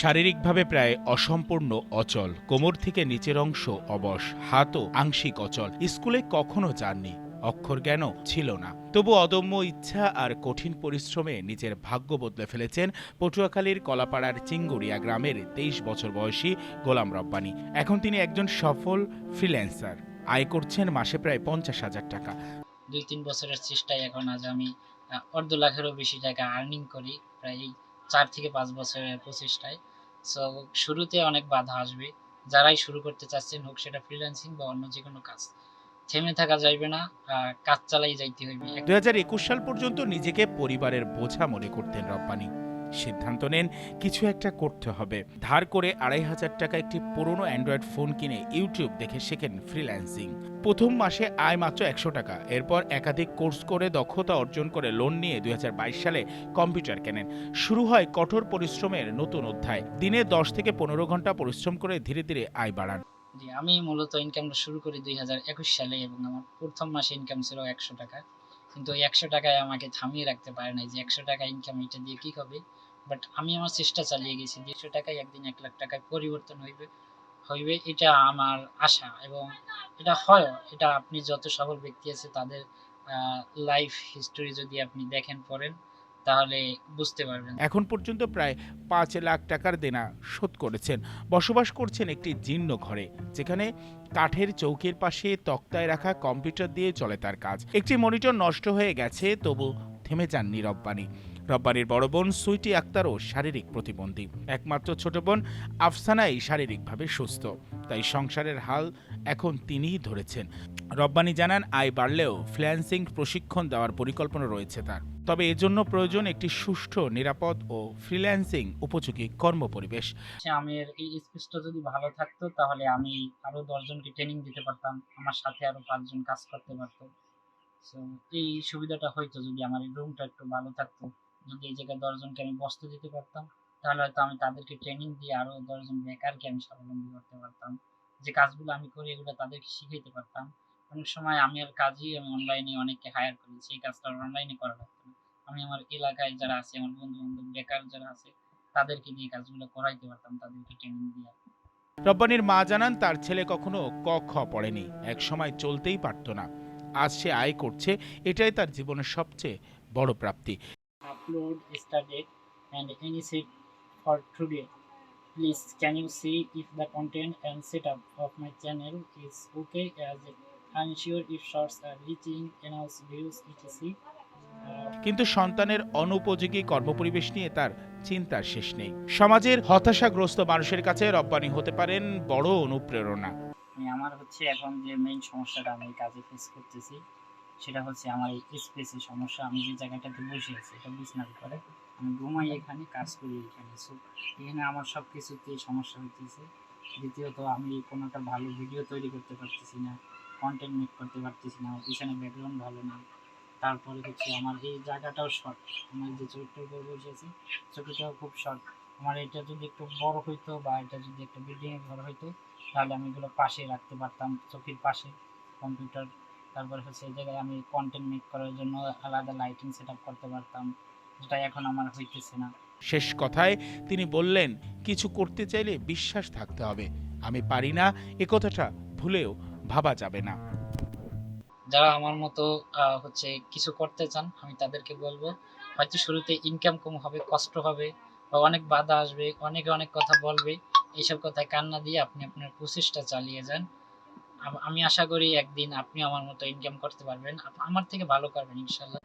শারীরিকভাবে প্রায় অসম্পূর্ণ অচল। কোমর থেকে নিচের অংশ অবশ, হাতও আংশিক অচল। স্কুলে কখনো যাননি, অক্ষর জ্ঞানও ছিল না। তবু অদম্য ইচ্ছা আর কঠিন পরিশ্রমে নিজের ভাগ্য বদলে ফেলেছেন পটুয়াখালীর কলাপাড়ার চিঙ্গুড়িয়া গ্রামের তেইশ বছর বয়সী গোলাম রব্বানি। এখন তিনি একজন সফল ফ্রিল্যান্সার। আয় করছেন মাসে প্রায় পঞ্চাশ হাজার টাকা। দুই তিন বছরের চেষ্টায় এখন আজ আমি অর্ধ লাখেরও বেশি টাকা আর্নিং করি, প্রায় চার থেকে পাঁচ বছরের প্রচেষ্টায়। সো শুরুতে অনেক বাধা আসবে। যারাই শুরু করতে চাচ্ছেন হোক, সেটা ফ্রিল্যান্সিং বা অন্য যে কোনো কাজ। থেমে থাকা যাইবে না কাজ চালাই যাইতে হইবে। দুই সাল পর্যন্ত নিজেকে পরিবারের বোঝা মনে করতেন রব্বানি। সিদ্ধান্ত নেন, কিছু একটা করতে হবে। ধার করে আড়াই হাজার টাকা একটি পুরনো অ্যান্ড্রয়েড ফোন কিনে ইউটিউব দেখে শেখেন ফ্রিল্যান্সিং। প্রথম মাসে আয় মাত্র একশো টাকা, এরপর একাধিক কোর্স করে দক্ষতা অর্জন করে লোন নিয়ে দুই সালে কম্পিউটার কেনেন। শুরু হয় কঠোর পরিশ্রমের নতুন অধ্যায়। দিনে দশ থেকে পনেরো ঘণ্টা পরিশ্রম করে ধীরে ধীরে আয় বাড়ান। আমি মূলত ইনকামটা শুরু করি দুই হাজার একুশ সালে এবং আমার প্রথম মাসে ইনকাম ছিল একশো টাকা। কিন্তু একশো টাকায় আমাকে থামিয়ে রাখতে পারে না যে একশো টাকা ইনকাম এটা দিয়ে কী হবে? বাট আমি আমার চেষ্টা চালিয়ে গেছি দেড়শো টাকায় একদিন এক লাখ টাকায় পরিবর্তন হইবে হইবে এটা আমার আশা এবং এটা হয়, এটা আপনি যত সফল ব্যক্তি আছে তাদের লাইফ হিস্টোরি যদি আপনি দেখেন, পড়েন তাহলে বুঝতে পারবেন। এখন পর্যন্ত প্রায় পাঁচ লাখ টাকার দেনা শোধ করেছেন। বসবাস করছেন একটি জীর্ণ ঘরে, যেখানে কাঠের চৌকির পাশে তক্তায় রাখা কম্পিউটার দিয়ে চলে তার কাজ। একটি মনিটর নষ্ট হয়ে গেছে, তবু থেমে যাননি রব্বানি। রব্বানির বড় বোন সুইটি আক্তারও শারীরিক প্রতিবন্ধী। একমাত্র ছোট বোন আফসানাই শারীরিকভাবে সুস্থ, তাই সংসারের হাল এখন তিনিই ধরেছেন। রব্বানি জানান, আয় বাড়লেও ফ্ল্যান্সিং প্রশিক্ষণ দেওয়ার পরিকল্পনা রয়েছে তার। তবে এজন্য প্রয়োজন একটি সুষ্ঠু, নিরাপদ ও ফ্রিল্যান্সিং উপযোগী কর্মপরিবেশ। হচ্ছে আমি এই স্পেসটা যদি ভালো থাকতো, তাহলে আমি আরও দশজনকে ট্রেনিং দিতে পারতাম, আমার সাথে আরও পাঁচজন কাজ করতে পারতো। এই সুবিধাটা হয়তো যদি আমার রুমটা একটু ভালো থাকতো, যদি এই জায়গায় দশজনকে আমি বসতে দিতে পারতাম, তাহলে হয়তো আমি তাদেরকে ট্রেনিং দিয়ে আরও দশজন বেকারকে আমি স্বাবলম্বী করতে পারতাম। যে কাজগুলো আমি করি, এগুলো তাদেরকে শিখাইতে পারতাম। অনেক সময় আমি আর কাজই আমি অনলাইনে অনেককে হায়ার করি, সেই কাজটা অনলাইনে করা লাগতো না। আমি আমার এলাকায় যারা আছে আমার বন্ধু বান্ধব বেকার যারা আছে তাদেরকে নিয়ে কাজগুলো করাইতে পারতাম তাদেরকে ট্রেনিং দিয়া। রব্বানির মা জানান তার ছেলে কখনো ক খ পড়েনি। এক সময় চলতেই পারত না। আজ সে আয় করছে এটাই তার জীবনের সবচেয়ে বড় প্রাপ্তি। For today please can you see if the content and set up of my channel is okay as I if shorts reaching and ours কিন্তু সন্তানের অনুপযোগী কর্মপরিবেশ নিয়ে তার চিন্তার শেষ নেই। সমাজের হতাশাগ্রস্ত মানুষের কাছে রব্বানি হতে পারেন বড় অনুপ্রেরণা। আমার হচ্ছে এখন যে মেইন সমস্যাটা আমি কাজে ফেস করতেছি, সেটা হচ্ছে আমার এই স্পেসের সমস্যা। আমি যে জায়গাটাতে বসে আছি, এটা বিছনার করে আমি ঘুমাই এখানে, কাজ করি এখানে। সো এখানে আমার সব কিছুতেই সমস্যা হইতেছে। দ্বিতীয়ত, আমি কোনো একটা ভালো ভিডিও তৈরি করতে পারতেছি না কন্টেন্ট মেক করতে পারতেছি না পিছনে ব্যাকগ্রাউন্ড ভালো না। তারপরে হচ্ছে আমার এই জায়গাটাও শর্ট আমার যে চরিত্রের উপর বসে আছি চরিত্রটাও খুব শর্ট আমার এটা যদি একটু বড় হইতো বা এটা যদি একটা বিল্ডিংয়ের ঘর হইতো, তাহলে আমি এগুলো পাশে রাখতে পারতাম, চোখের পাশে কম্পিউটার তারপরে হচ্ছে এই জায়গায় আমি কন্টেন্ট মেক করার জন্য আলাদা লাইটিং সেট করতে পারতাম, যেটা এখন আমার হইতেছে না। শেষ কথায় তিনি বললেন, কিছু করতে চাইলে বিশ্বাস থাকতে হবে। আমি পারি না, এ কথাটা ভুলেও ভাবা যাবে না। যারা আমার মতো হচ্ছে কিছু করতে চান, আমি তাদেরকে বলব, হয়তো শুরুতে ইনকাম কম হবে, কষ্ট হবে, বা অনেক বাধা আসবে, অনেকে অনেক কথা বলবে, এইসব কথায় কান্না দিয়ে আপনি আপনার প্রচেষ্টা চালিয়ে যান। আমি আশা করি একদিন আপনি আমার মতো ইনকাম করতে পারবেন। আমার থেকে ভালো করবেন ইনশাল্লাহ